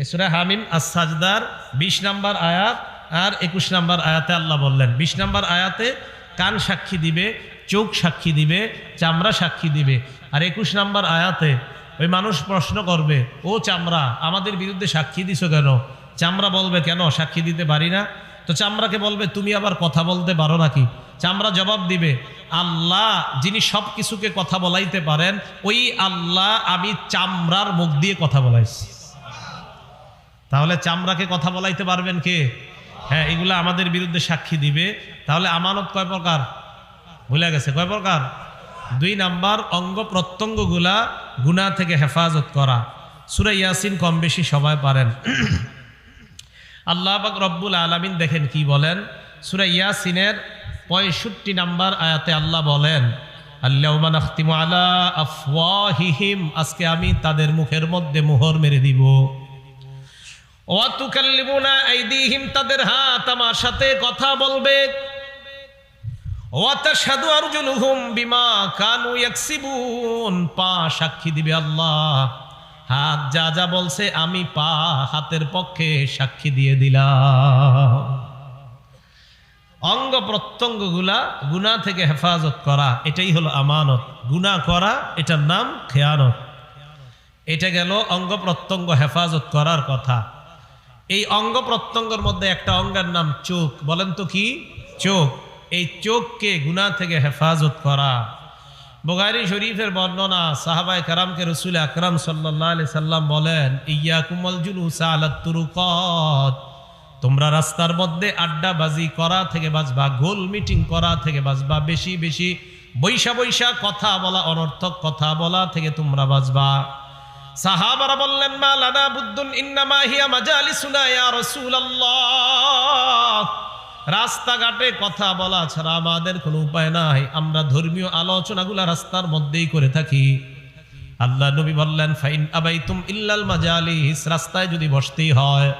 এ সুরা হামিম সাজদার বিশ নাম্বার আয়াত আর একুশ নাম্বার আয়াতে আল্লাহ বললেন, বিশ নাম্বার আয়াতে কান সাক্ষী দিবে, চোখ সাক্ষী দিবে, চামড়া সাক্ষী দিবে। আর একুশ নাম্বার আয়াতে ওই মানুষ প্রশ্ন করবে, ও চামড়া, আমাদের বিরুদ্ধে সাক্ষী দিছো কেন? চামড়া বলবে, কেন? সাক্ষী দিতে পারি না। তো চামড়াকে বলবে, তুমি আবার কথা বলতে পারো নাকি? চামড়া জবাব দিবে, আল্লাহ, যিনি সব কিছুকে কথা বলাইতে পারেন, ওই আল্লাহ আমি চামড়ার মুখ দিয়ে কথা বলাইছি। তাহলে চামড়াকে কথা বলাইতে পারবেন কে? হ্যাঁ এগুলো আমাদের বিরুদ্ধে সাক্ষী দিবে। তাহলে আমানত কয় প্রকার? ভুলে গেছে, কয় প্রকার? দুই নাম্বার, অঙ্গ প্রত্যঙ্গগুলা গুণা থেকে হেফাজত করা। সুরা ইয়াসিন কম বেশি সবাই পারেন। আল্লাহ পাক রব্বুল আলামিন দেখেন কি বলেন? সুরা ইয়াসিনের পঁয়ষট্টি নাম্বার আয়াতে আল্লাহ বলেন নাখতিমু আলা আফওয়াহিহিম আজকে আমি তাদের মুখের মধ্যে মোহর মেরে দিব। ওয়াতুকাল্লিমুনা আইদিহিম, তাদের হাত আমার সাথে কথা বলবে। ওয়াতাশহাদু আরজুলুহুম বিমা কানু পা সাক্ষী দিবে আল্লাহ। হাত যা যা বলছে, আমি পা হাতের পক্ষে সাক্ষী দিয়ে দিলাম। অঙ্গ প্রত্যঙ্গগুলা গুনাহ থেকে হেফাজত করা, এটাই হলো আমানত। গুনাহ করা, এটার নাম খেয়ানত। এটা গেল অঙ্গ প্রত্যঙ্গ হেফাজত করার কথা। এই অঙ্গ প্রত্যঙ্গের মধ্যে একটা অঙ্গের নাম চোখ। বলেন তো কি? চোখ। এই চোখকে গুনাহ থেকে হেফাজত করা। বোগারি শরীফের বর্ণনা সাহাবায় কারামকে রসুল আকরাম সাল্লাহ আলি সাল্লাম বলেন ইয়া কুমল জুলুস আলাত্তুরুকত তোমরা রাস্তার মধ্যে আড্ডাবাজি করা থেকে বাঁচবা, গোল মিটিং করা থেকে বাঁচবা, বেশি বেশি বৈশা বৈশা কথা বলা, অনর্থক কথা বলা থেকে তোমরা বাঁচবা। সাহাবারা বললেন মা লানা বুদ্দুন ইন্নামা হিয়া মাজালিসুনা ইয়া রাসূলুল্লাহ। রাস্তাঘাটে কথা বলা ছাড়া আমাদের কোনো উপায় নাই। আমরা ধর্মীয় আলোচনাগুলা রাস্তার মধ্যেই করে থাকি। আল্লাহ নবী বললেন, ফাইন আবাইতুম ইল্লাল মাজালিস। রাস্তায় যদি বসতেই হয়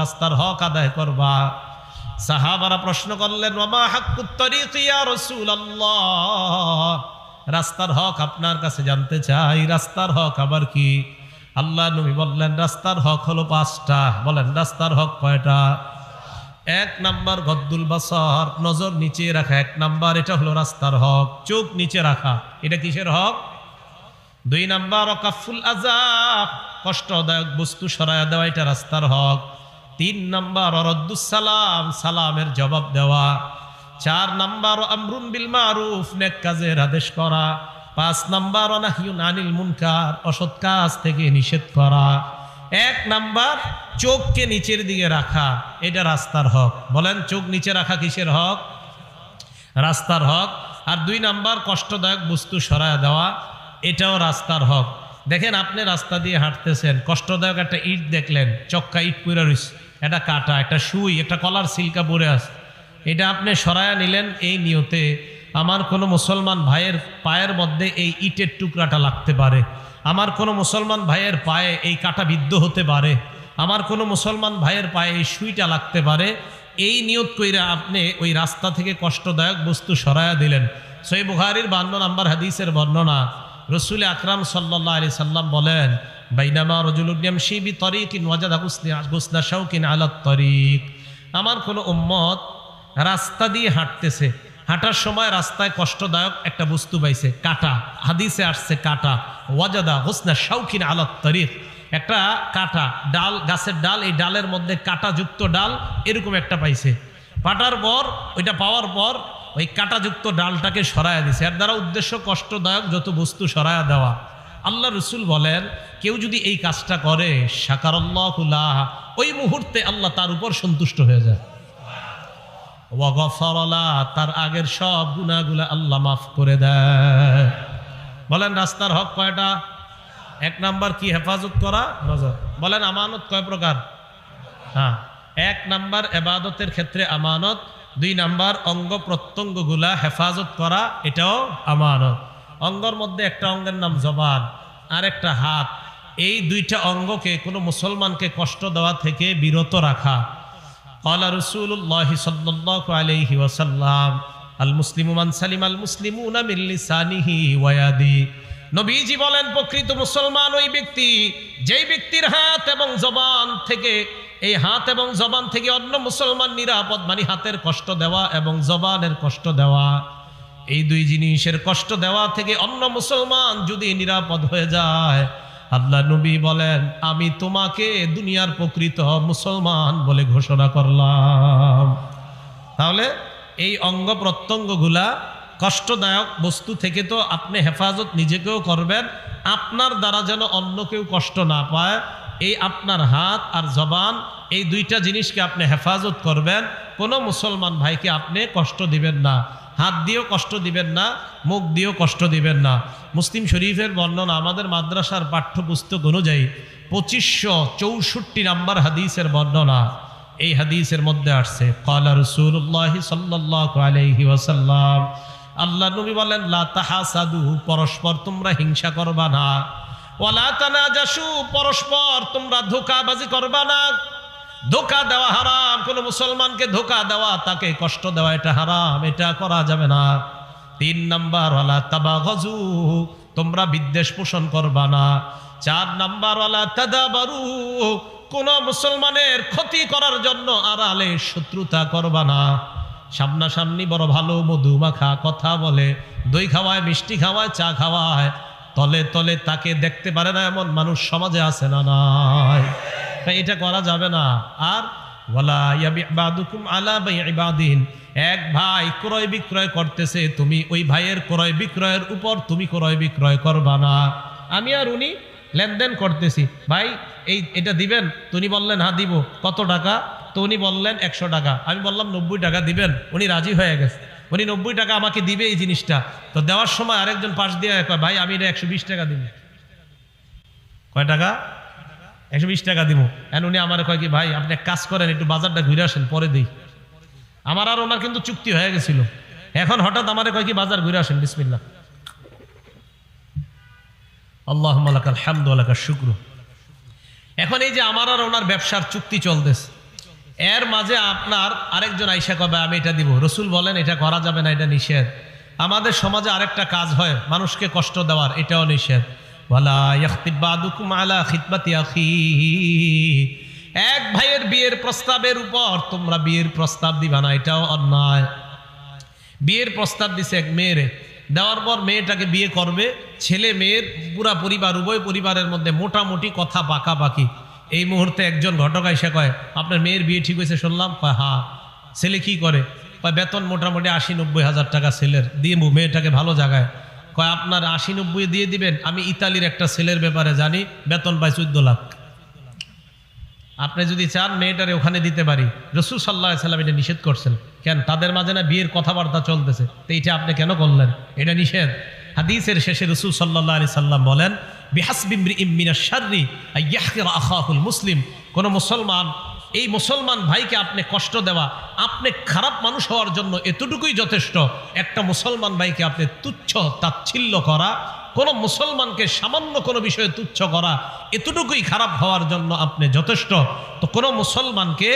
রাস্তার হক আদায় করবা। সাহাবারা প্রশ্ন করলেন ওমা হাক্কুত তরিক ইয়া রাসূলুল্লাহ? রাস্তার হক আপনার কাছে জানতে চাই, রাস্তার হক আবার কি? আল্লাহ নবী বললেন, রাস্তার হক হলো পাঁচটা। বলেন, রাস্তার হক কয়টা? এক নাম্বার গদ্দুল বাসর, নজর নিচে রাখা এক নাম্বার, এটা হলো রাস্তার হক। চোখ নিচে রাখা, এটা কিসের হক? দুই নাম্বার অকাফুল আজাব কষ্টদায়ক বস্তু সরায়া দেওয়া, এটা রাস্তার হক। তিন নাম্বার অরদ্দুস সালাম, সালামের জবাব দেওয়া। চার নাম্বার আমরুন বিল মারুফ, নেক কাজের আদেশ করা। পাঁচ নাম্বার অনাহিউন আনিল মুনকার, অসৎ কাজ থেকে নিষেধ করা। এক নাম্বার, চোখকে নিচের দিকে রাখা, এটা রাস্তার হক। বলেন, চোখ নিচে রাখা কিসের হক? রাস্তার হক। আর দুই নাম্বার, কষ্টদায়ক বস্তু সরায় দেওয়া, এটাও রাস্তার হক। দেখেন, আপনি রাস্তা দিয়ে হাঁটতেছেন, কষ্টদায়ক একটা ইট দেখলেন, চক্কা ইট পুরা রইস একটা কাটা, একটা সুই, একটা কলার সিল্কা পরে আস এটা আপনি সরায়া নিলেন এই নিয়তে, আমার কোনো মুসলমান ভাইয়ের পায়ের মধ্যে এই ইটের টুকরাটা লাগতে পারে। আমার কোনো মুসলমান ভাইয়ের পায়ে এই কাটা বিদ্ধ হতে পারে। আমার কোনো মুসলমান ভাইয়ের পায়ে এই সুইটা লাগতে পারে। এই নিয়ত কইরা আপনি ওই রাস্তা থেকে কষ্টদায়ক বস্তু সরায়া দিলেন। সই বুখারির বান্ন নাম্বার হাদিসের বর্ণনা, রসুল আকরাম সাল্লাহ আলি সাল্লাম বলেন, বাইনামা রজুলুদ্দিয়াম শিবি তরিকিন ওয়াজাদা গুসনা শৌকিন আলাত তরিক। আমার কোনো উম্মত রাস্তা দিয়ে হাঁটতেছে। হাঁটার সময় রাস্তায় কষ্টদায়ক একটা বস্তু পাইছে, কাটা। হাদিসে আসছে কাটা। ওয়াজাদা হোসনা শৌখিন আলাত তরিক একটা কাটা, ডাল, গাছের ডাল, এই ডালের মধ্যে কাটাযুক্ত ডাল, এরকম একটা পাইছে। পাটার পর, ওইটা পাওয়ার পর, ওই কাটাযুক্ত ডালটাকে সরায়া দিছে। এর দ্বারা উদ্দেশ্য কষ্টদায়ক যত বস্তু সরায়া দেওয়া। আল্লাহ রসুল বলেন, কেউ যদি এই কাজটা করে, সাকারল্লাহ ওই মুহূর্তে আল্লাহ তার উপর সন্তুষ্ট হয়ে যায়। তার আগের সব গুণাগুলা আল্লাহ মাফ করে দেয়। বলেন, রাস্তার হক কয়টা? এক নাম্বার কি, হেফাজত করা? নজর। বলেন, আমানত কয় প্রকার? হ্যাঁ এক নাম্বার এবাদতের ক্ষেত্রে আমানত, দুই নাম্বার অঙ্গ প্রত্যঙ্গগুলা হেফাজত করা, এটাও আমানত। অঙ্গর মধ্যে একটা অঙ্গের নাম জবান, আর একটা হাত। এই দুইটা অঙ্গকে কোনো মুসলমানকে কষ্ট দেওয়া থেকে বিরত রাখা। قال رسول الله صلى الله عليه وسلم المسلم من سلم المسلمون من لسانه ويده নবীজি বলেন প্রকৃত মুসলমান ওই ব্যক্তি যেই ব্যক্তির হাত এবং জবান থেকে এই হাত এবং জবান থেকে অন্য মুসলমান নিরাপদ মানে হাতের কষ্ট দেওয়া এবং জবানের কষ্ট দেওয়া এই দুই জিনিসের কষ্ট দেওয়া থেকে অন্য মুসলমান যদি নিরাপদ হয়ে যায় আল্লাহ নবী বলেন, আমি তোমাকে দুনিয়ার প্রকৃত মুসলমান বলে ঘোষণা করলাম। তাহলে এই অঙ্গ প্রত্যঙ্গগুলা কষ্টদায়ক বস্তু থেকে তো আপনি হেফাজত নিজেকেও করবেন, আপনার দ্বারা যেন অন্য কেউ কষ্ট না পায়। এই আপনার হাত আর জবান, এই দুইটা জিনিসকে আপনি হেফাজত করবেন। কোনো মুসলমান ভাইকে আপনি কষ্ট দিবেন না। হাত দিয়েও কষ্ট দিবেন না, মুখ দিয়েও কষ্ট দিবেন না। মুসলিম শরীফের বর্ণনা আমাদের মাদ্রাসার পাঠ্যপুস্তক অনুযায়ী পঁচিশশো চৌষট্টি নাম্বার হাদিসের বর্ণনা এই হাদিসের মধ্যে আসছে। কালা রসুল্লাহ সাল্লাহ আলাইহি ওয়াসাল্লাম, আল্লাহ নবী বলেন লাতাহা তাহাসাদু, পরস্পর তোমরা হিংসা করবা না। ওয়ালা তানাজাসু, পরস্পর তোমরা ধোকাবাজি করবা না। ধোকা দেওয়া হারাম, কোন মুসলমানকে ধোকা দেওয়া, তাকে কষ্ট দেওয়া, এটা হারাম, এটা করা যাবে না। তিন নাম্বার, ওয়ালা তাবাগজু তোমরা বিদ্বেষ পোষণ করবা না। চার নাম্বার, ওয়ালা তাদাবারু, কোন মুসলমানের ক্ষতি করার জন্য আড়ালে শত্রুতা করবা না। সামনাসামনি বড় ভালো মধু মাখা কথা বলে, দই খাওয়ায়, মিষ্টি খাওয়ায়, চা খাওয়ায়, তলে তলে তাকে দেখতে পারে না এমন মানুষ সমাজে আছে না তাই এটা করা যাবে না। আর এক ভাই ক্রয় বিক্রয় করতেছে, তুমি ওই ভাইয়ের ক্রয় বিক্রয়ের উপর তুমি ক্রয় বিক্রয় করবা না। আমি আর উনি লেনদেন করতেছি। ভাই, এই, এটা দিবেন? তো উনি বললেন হ্যাঁ দিব। কত টাকা? তো উনি বললেন, একশো টাকা। আমি বললাম, নব্বই টাকা দিবেন? উনি রাজি হয়ে গেছে। উনি নব্বই টাকা আমাকে দিবে এই জিনিসটা। তো দেওয়ার সময় আরেকজন পাশ দিয়ে ভাই, আমি এটা একশো বিশ টাকা দিব। কয় টাকা? একশো বিশ টাকা দিব। এন উনি আমার কয় কি, ভাই, আপনি কাজ করেন, একটু বাজারটা ঘুরে আসেন, পরে দিই। আমার আর ওনার কিন্তু চুক্তি হয়ে গেছিল। এখন হঠাৎ আমার কয় কি, বাজার ঘুরে আসেন বিসমিল্লা আল্লাহ মালাকাল হামদ আলাকার শুক্র। এখন এই যে আমার আর ওনার ব্যবসার চুক্তি চলতেছে, এর মাঝে আপনার আরেকজন আইসা কবে আমি এটা দিব। রসুল বলেন, এটা করা যাবে না, এটা নিষেধ। আমাদের সমাজে আরেকটা কাজ হয়, মানুষকে কষ্ট দেওয়ার, এটাও নিষেধ। এক ভাইয়ের বিয়ের প্রস্তাবের উপর তোমরা বিয়ের প্রস্তাব দিবা না, এটাও অন্যায়। বিয়ের প্রস্তাব দিছে এক মেয়েরে। দেওয়ার পর মেয়েটাকে বিয়ে করবে। ছেলে মেয়ের পুরা পরিবার, উভয় পরিবারের মধ্যে মোটামুটি কথা পাকাপাকি। এই মুহূর্তে একজন ঘটক এসে কয়, আপনার মেয়ের বিয়ে ঠিক হয়েছে শুনলাম? কয় হ্যাঁ ছেলে কি করে? বেতন মোটামুটি আশি নব্বই হাজার টাকা ছেলের। দিয়ে মেয়েটাকে ভালো জায়গায় কয়, আপনার আশি নব্বই দিয়ে দিবেন, আমি ইতালির একটা ছেলের ব্যাপারে জানি, বেতন পাই চোদ্দ লাখ। আপনি যদি চান মেয়েটারে ওখানে দিতে পারি। রসুল সাল্লাহ সাল্লাম এটা নিষেধ করছেন। কেন? তাদের মাঝে না বিয়ের কথাবার্তা চলতেছে। তো এইটা আপনি কেন করলেন? এটা নিষেধ। হাদিসের শেষে রসুল সাল্লাহ আলি সাল্লাম বলেন বিহাসবিমরি ইমিনা শার্রি মুসলিম। কোন মুসলমান এই মুসলমান ভাইকে আপনি কষ্ট দেওয়া, আপনি খারাপ মানুষ হওয়ার জন্য এতটুকুই যথেষ্ট, একটা মুসলমান ভাইকে আপনি তুচ্ছ তাচ্ছিল্য করা কোন মুসলমানকে সামান্য কোনো বিষয়ে তুচ্ছ করা এতটুকুই খারাপ হওয়ার জন্য আপনি যথেষ্ট। তো কোনো মুসলমানকে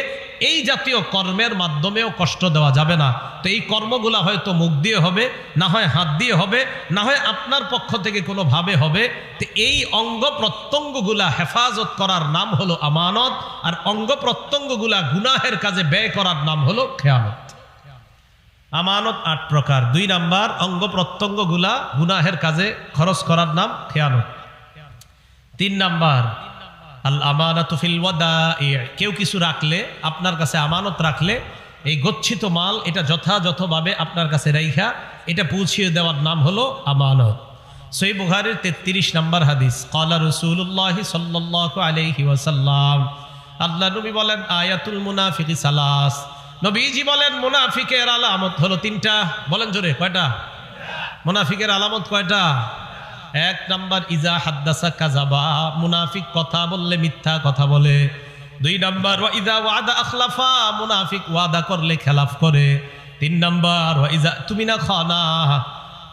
এই জাতীয় কর্মের মাধ্যমেও কষ্ট দেওয়া যাবে না। তো এই কর্মগুলা হয়তো মুখ দিয়ে হবে, না হয় হাত দিয়ে হবে, না হয় আপনার পক্ষ থেকে কোনোভাবে হবে। তো এই অঙ্গ প্রত্যঙ্গগুলা হেফাজত করার নাম হলো আমানত, আর অঙ্গ প্রত্যঙ্গগুলা গুনাহের কাজে ব্যয় করার নাম হলো খেয়ানত। আমানত আট প্রকার। দুই নাম্বার, অঙ্গ প্রত্যঙ্গগুলা গুনাহের কাজে খরচ করার নাম খেয়ানত। তিন নাম্বার, আল আমানত কেউ কিছু রাখলে, আপনার কাছে আমানত রাখলে, এই গচ্ছিত মাল এটা যথাযথভাবে আপনার কাছে রাইখা, এটা পৌঁছিয়ে দেওয়ার নাম হলো আমানত। সই বুখারের তেত্রিশ নম্বর হাদিস কলা রসুল্লাহ সাল্লাহ আলহি ওয়াসাল্লাম। আল্লাহ নবী বলেন, আয়াতুল মুনাফিক সালাস। নবীজি বলেন, মুনাফিকের আলামত হলো তিনটা। বলেন জোরে, কয়টা? মুনাফিকের আলামত কয়টা? এক নাম্বার, ইজা হাদ্দাসা কাজাবা মুনাফিক কথা বললে মিথ্যা কথা বলে। দুই নাম্বার ইজা ওয়াদা আখলাফা। মুনাফিক ওয়াদা করলে খেলাফ করে। তিন নাম্বার ইজা তুমি না খানা।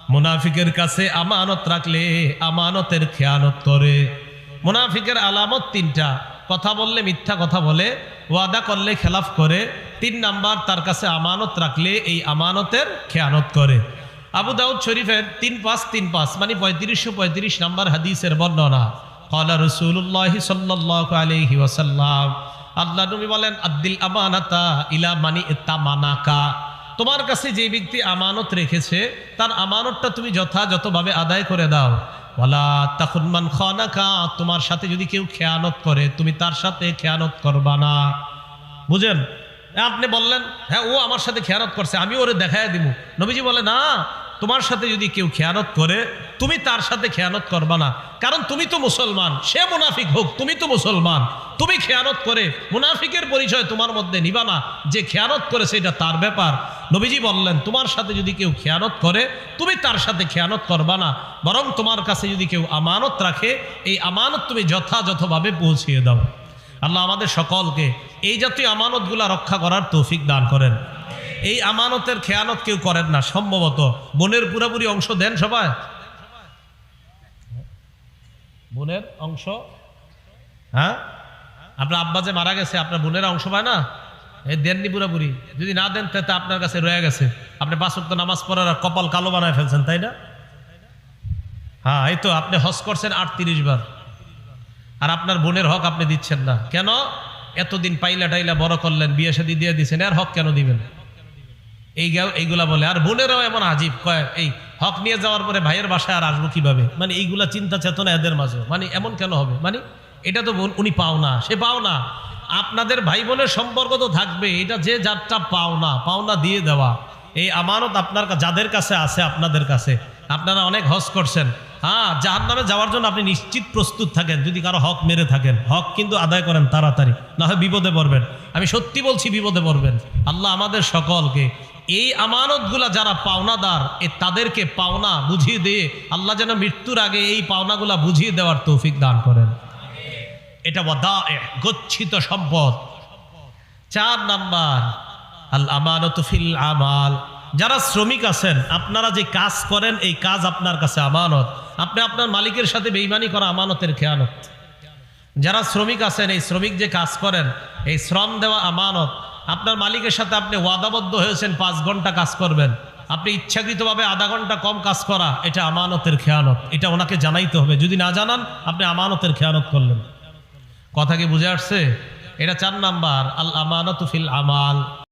মুনাফিকের কাছে আমানত রাখলে আমানতের খেয়ানত করে। মুনাফিকের আলামত তিনটা। কথা বললে মিথ্যা কথা বলে ওয়াদা করলে খেলাফ করে, তিন নাম্বার তার কাছে আমানত রাখলে এই আমানতের খেয়ানত করে। আবু দাউদ শরীফের তিন পাঁচ তিন পাঁচ মানে পঁয়ত্রিশশো পঁয়ত্রিশ নাম্বার হাদিসের বর্ণনা। কলা রসুল্লাহ সাল্লাহ আলহি ওসাল্লাম আল্লাহ নবী বলেন আব্দিল আমানাতা ইলা মানি তামানাকা তোমার কাছে যে ব্যক্তি আমানত রেখেছে, তার আমানতটা তুমি যথাযথভাবে আদায় করে দাও। তোমার সাথে যদি কেউ খেয়ানত করে, তুমি তার সাথে খেয়ানত করবা না। বুঝেন? আপনি বললেন হ্যাঁ ও আমার সাথে খেয়ানত করছে, আমি ওরে দেখাই দিব নবীজি বলে, না, তোমার সাথে যদি কেউ খেয়ানত করে তুমি তার সাথে খেয়ানত করবা না। কারণ তুমি তো মুসলমান, সে মুনাফিক হোক, তুমি তো মুসলমান। তুমি খেয়ানত করে, মুনাফিকের পরিচয় তোমার মধ্যে নিবা না। যে খেয়ানত করে সেটা তার ব্যাপার। নবীজি বললেন, তোমার সাথে যদি কেউ খেয়ানত করে, তুমি তার সাথে খেয়ানত করবা না। বরং তোমার কাছে যদি কেউ আমানত রাখে, এই আমানত তুমি যথাযথভাবে পৌঁছিয়ে দাও। আল্লাহ আমাদের সকলকে এই জাতীয় আমানতগুলা রক্ষা করার তৌফিক দান করেন। এই আমানতের খেয়ানত কেউ করেন না, সম্ভবত। বোনের পুরোপুরি অংশ দেন সবাই। বোনের অংশ? হ্যাঁ? আপনার আব্বা যে মারা গেছে আপনার বোনের অংশ পায় না? এই দেননি পুরোপুরি। যদি না দেন তাতে আপনার কাছে রয়ে গেছে। আপনি পাঁচ ওয়াক্ত নামাজ পড়ার আর কপাল কালো বানায় ফেলছেন তাই না? হ্যাঁ এই তো আপনি হজ করছেন আটত্রিশ বার। আর আপনার বোনের হক আপনি দিচ্ছেন না। কেন? এতদিন পাইলা টাইলা বড় করলেন বিয়ে শাদী দিয়ে দিচ্ছেন আর হক কেন দিবেন? এই এইগুলা বলে। আর বোনেরাও এমন আজীব। কয় এই হক নিয়ে যাওয়ার পরে ভাইয়ের বাসায় আর আসব কীভাবে? মানে এইগুলা চিন্তা চেতনা এদের মাঝে। মানে এমন কেন হবে? মানে এটা তো উনি পাও না, সে পাও না। আপনাদের ভাই বোনের সম্পর্ক তো থাকবে, এটা যে যারটা পাওনা পাওনা দিয়ে দেওয়া। এই আমানত আপনার যাদের কাছে আছে, আপনাদের কাছে। আপনারা অনেক হজ করছেন। হ্যাঁ যার নামে যাওয়ার জন্য আপনি নিশ্চিত প্রস্তুত থাকেন, যদি কারও হক মেরে থাকেন। হক কিন্তু আদায় করেন তাড়াতাড়ি, না হয় বিপদে পড়বেন। আমি সত্যি বলছি, বিপদে পড়বেন। আল্লাহ আমাদের সকলকে এই আমানতগুলা যারা পাওনাদার, এ তাদেরকে পাওনা বুঝিয়ে দিয়ে আল্লাহ যেন মৃত্যুর আগে এই পাওনাগুলা বুঝিয়ে দেওয়ার তৌফিক দান করেন। এটা গচ্ছিত সম্পদ। চার নাম্বার আল আমানত ফিল আমাল। যারা শ্রমিক আছেন, আপনারা যে কাজ করেন, এই কাজ আপনার কাছে আমানত। আপনি আপনার মালিকের সাথে বেইমানি করা আমানতের খেয়ানত। যারা শ্রমিক আছেন, এই শ্রমিক যে কাজ করেন, এই শ্রম দেওয়া আমানত। আপনার মালিকের সাথে আপনি ওয়াদাবদ্ধ হয়েছেন, পাঁচ ঘণ্টা কাজ করবেন। আপনি ইচ্ছাকৃতভাবে আধা ঘণ্টা কম কাজ করা, এটা আমানতের খেয়ানত। এটা ওনাকে জানাইতে হবে। যদি না জানান, আপনি আমানতের খেয়ানত করলেন। কথা কি বুঝে আসছে? এটা চার নাম্বার, আল আমানত ফিল আমাল।